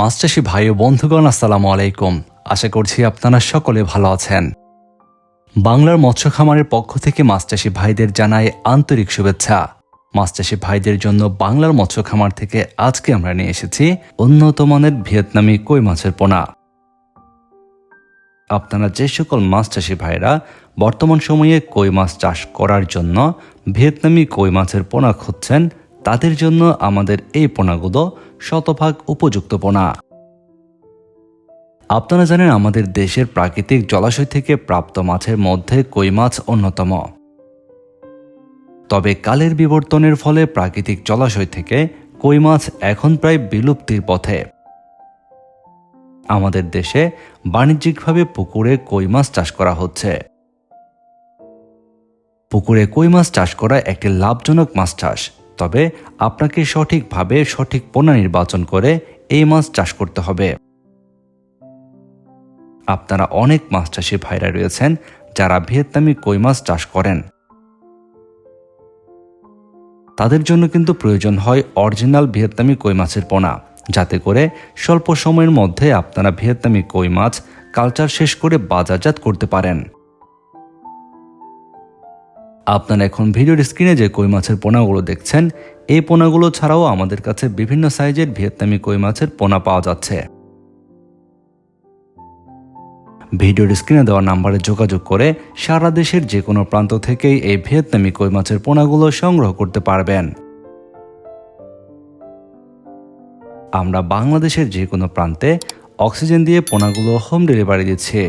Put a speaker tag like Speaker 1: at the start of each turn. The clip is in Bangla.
Speaker 1: মাস্টারশি ভাই ও বন্ধুগণ, আসসালামু আলাইকুম। আশা করছি আপনারা সকলে ভালো আছেন। বাংলার মৎস্য খামারের পক্ষ থেকে মাস্টারশি ভাইদের জানাই আন্তরিক শুভেচ্ছা। মাস্টারশি ভাইদের জন্য বাংলার মৎস্য খামার থেকে আজকে আমরা নিয়ে এসেছি উন্নত মানের ভিয়েতনামি কই মাছের পোনা। আপনারা যে সকল মাছ চাষি ভাইরা বর্তমান সময়ে কই মাছ চাষ করার জন্য ভিয়েতনামি কই মাছের পোনা খুঁজছেন তাদের জন্য আমাদের এই পোনাগুলো শতভাগ উপযুক্ত পোনা। আপনারা জানেন আমাদের দেশের প্রাকৃতিক জলাশয় থেকে প্রাপ্ত মাছের মধ্যে কই মাছ অন্যতম। তবে কালের বিবর্তনের ফলে প্রাকৃতিক জলাশয় থেকে কই মাছ এখন প্রায় বিলুপ্তির পথে। আমাদের দেশে বাণিজ্যিকভাবে পুকুরে কই মাছ চাষ করা হচ্ছে। পুকুরে কই মাছ চাষ করা একটি লাভজনক মাছ চাষ। তবে আপনাকে সঠিকভাবে সঠিক পোনা নির্বাচন করে এই মাছ চাষ করতে হবে। আপনারা অনেক মাছ চাষি ভাইরা রয়েছেন যারা ভিয়েতনামি কই মাছ চাষ করেন। তাদের জন্য কিন্তু প্রয়োজন হয় অরিজিনাল ভিয়েতনামি কই মাছের পোনা, যাতে করে স্বল্প সময়ের মধ্যে আপনারা ভিয়েতনামি কই মাছ কালচার শেষ করে বাজারজাত করতে পারেন। আপনারা এখন ভিডিওর স্ক্রিনে যে কই মাছের পোনাগুলো দেখছেন, এই পোনাগুলো ছাড়াও আমাদের কাছে বিভিন্ন সাইজের ভিয়েতনামি কই মাছের পোনা পাওয়া যাচ্ছে। ভিডিওর স্ক্রিনে দেওয়া নাম্বারে যোগাযোগ করে সারা দেশের যে কোনো প্রান্ত থেকেই এই ভিয়েতনামি কই মাছের পোনাগুলো সংগ্রহ করতে পারবেন। আমরা বাংলাদেশের যে কোনো প্রান্তে অক্সিজেন দিয়ে পোনাগুলো হোম ডেলিভারি দিচ্ছি।